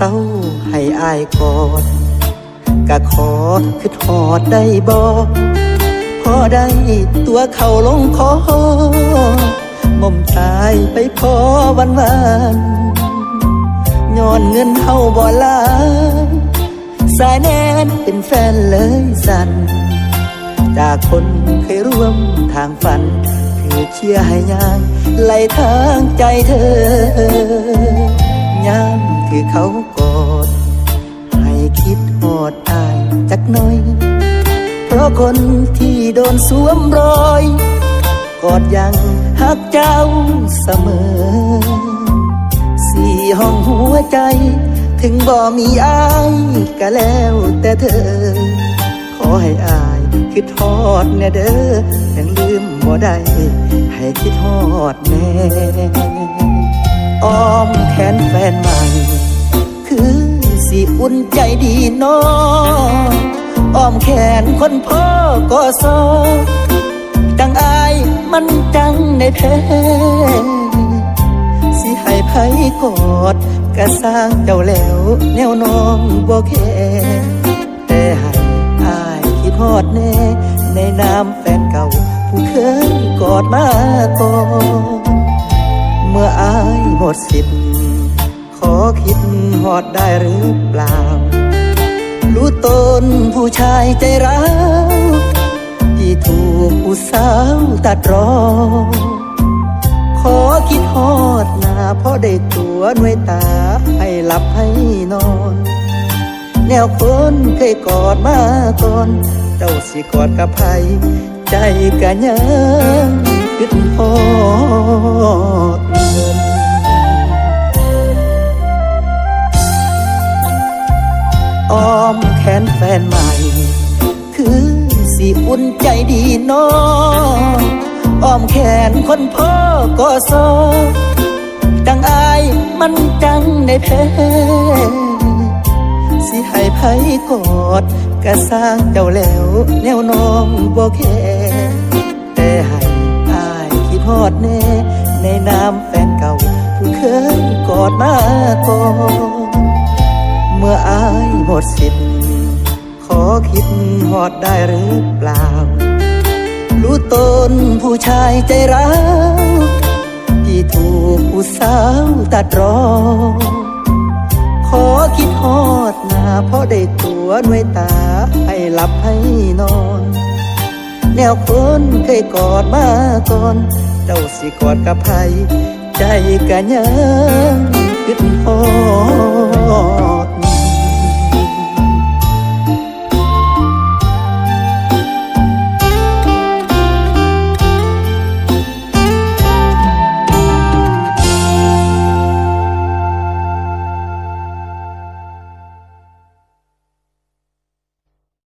เศร้าให้อายกอดกะขอคือหอดได้บอกพอได้ตัวเขาลงคองมตายไปพอวันวันย้อนเงินเฮาบ่ลาสายแนนเป็นแฟนเลยสันจากคนเคยร่วมทางฝันเพื่อเชื่อให้ยางไหลทางใจเธอ ยามคือเขากอด ให้คิดหอดอายจักน่อย เพราะคนที่โดนสวมรอย กอดยังหักเจ้าเสมอ สี่ห้องหัวใจ ถึงบ่มีอายก็แล้วแต่เธอ ขอให้อายคิดทอดแน่เด้อยังลืมบ่ได้ให้คิดทอดแน่ อ้อมแขนแฟนใหม่ คือสิอุ่นใจดีน้องอ้อมแขนคนพ่อก็สอจังอายมันจังในแพ้สิให้ไผกอดก็สร้างเจ้าแล้ว แนวน้องบ่แค่แต่ให้อายคิดฮอดแน่ ในนามแฟนเก่า ผู้เคยกอดมาก่อนเมื่ออาย หมดสิทธิ์ขอคิดหอดได้หรือเปล่า รู้ตนผู้ชายใจร้าวที่ถูกผู้สาวตัดรอ ขอคิดหอดหน้าเพราะได้ตัวหน่วยตาให้หลับให้นอน แนวคนเคยกอดมาก่อน เจ้าสิกอดกับไผใจกันยังคิดหอด มแขนแฟนใหม่ คือสิอุ่นใจดีน้องอ้อมแขนคนพ่อก็สอจังอายมันจังในแพ้สิให้ไผกอดก็สร้างเจ้าแล้วแนวน้องบ่แค่แต่ให้อายคิดฮอดแน่ในนามแฟนเก่าผู้เคยกอดมาก่อน ดสิทธิ์ ขอคิดหอดได้หรือเปล่า รู้ตนผู้ชายใจร้าวที่ถูกผู้สาวตัดรอ ขอคิดหอดหนาเพราะได้ตัวหน่วยตาให้หลับให้นอน แนวคนเคยกอดมาก่อน เจ้าสิกอดกับไผใจกันยังคิดหอ